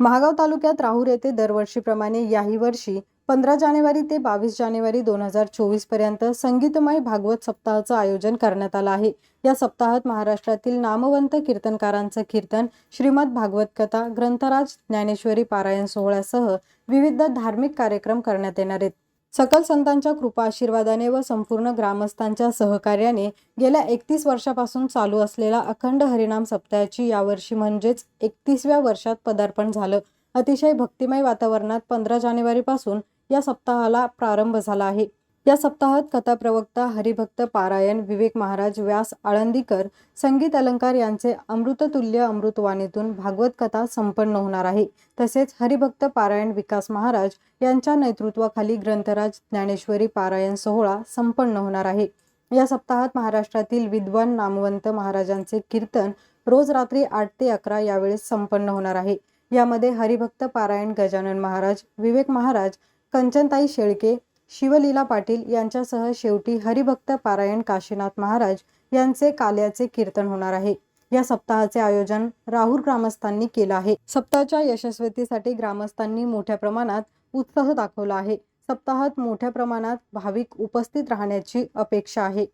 महागाव तालुक्यात राहूर येथे दरवर्षीप्रमाणे याही वर्षी पंधरा जानेवारी ते बावीस जानेवारी दोन हजार चोवीसपर्यंत संगीतमय भागवत सप्ताहाचं आयोजन करण्यात आलं आहे. या सप्ताहात महाराष्ट्रातील नामवंत कीर्तनकारांचं कीर्तन श्रीमद भागवत कथा ग्रंथराज ज्ञानेश्वरी पारायण सोहळ्यासह विविध धार्मिक कार्यक्रम करण्यात येणार आहेत. सकल संतांच्या कृपा आशीर्वादाने व संपूर्ण ग्रामस्थांच्या सहकार्याने गेल्या एकतीस वर्षापासून चालू असलेला अखंड हरिनाम सप्ताहाची यावर्षी म्हणजेच एकतीसव्या वर्षात पदार्पण झालं. अतिशय भक्तिमय वातावरणात पंधरा जानेवारीपासून या सप्ताहाला प्रारंभ झाला आहे. या सप्ताहात कथा प्रवक्ता हरिभक्त पारायण विवेक महाराज व्यास आळंदीकर संगीत अलंकार यांचे अमृततुल्य अमृतवाणीतून भागवत कथा संपन्न होणार आहे. तसेच हरिभक्त पारायण विकास महाराज यांच्या नेतृत्वाखाली ग्रंथराज ज्ञानेश्वरी पारायण सोहळा संपन्न होणार आहे. या सप्ताहात महाराष्ट्रातील विद्वान नामवंत महाराजांचे कीर्तन रोज रात्री आठ ते अकरा यावेळेस संपन्न होणार आहे. यामध्ये हरिभक्त पारायण गजानन महाराज विवेक महाराज कंचनताई शेळके शिवलीला पाटील यांच्यासह शेवटी हरिभक्त पारायण काशीनाथ महाराज यांचे काल्याचे कीर्तन होणार आहे. या सप्ताहाचे आयोजन राहुल ग्रामस्थांनी केलं आहे. सप्ताहाच्या यशस्वीतेसाठी ग्रामस्थांनी मोठ्या प्रमाणात उत्साह दाखवला आहे. सप्ताहात मोठ्या प्रमाणात भाविक उपस्थित राहण्याची अपेक्षा आहे.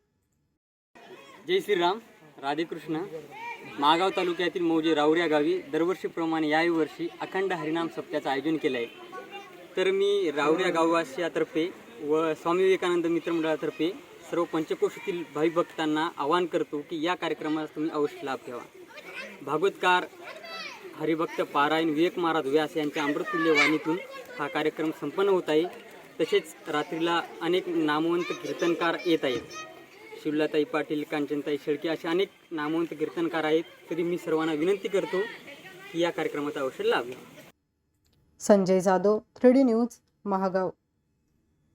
जय श्रीराम. राधेकृष्ण. मागाव तालुक्यातील मौजे रावऱ्या गावी दरवर्षीप्रमाणे याही वर्षी अखंड हरिनाम सप्त्याचं आयोजन केलं आहे. तर मी रावऱ्या गाववासियातर्फे व स्वामी विवेकानंद मित्रमंडळातर्फे सर्व पंचकोशीतील भाविक भक्तांना आवाहन करतो की या कार्यक्रमास तुम्ही अवश्य लाभ घ्यावा. भागवतकार हरिभक्त पारायण विवेक महाराज व्यास यांच्या अमृततुल्य वाणीतून हा कार्यक्रम संपन्न होत आहे. तसेच रात्रीला अनेक नामवंत कीर्तनकार येत आहेत. शिवलाताई पाटील कांचनताई शेळके असे अनेक नामवंत कीर्तनकार आहेत. तरी मी सर्वांना विनंती करतो की या कार्यक्रमाचा अवश्य लाभ घ्या. Sanjay Jadhav three D news Mahagaon.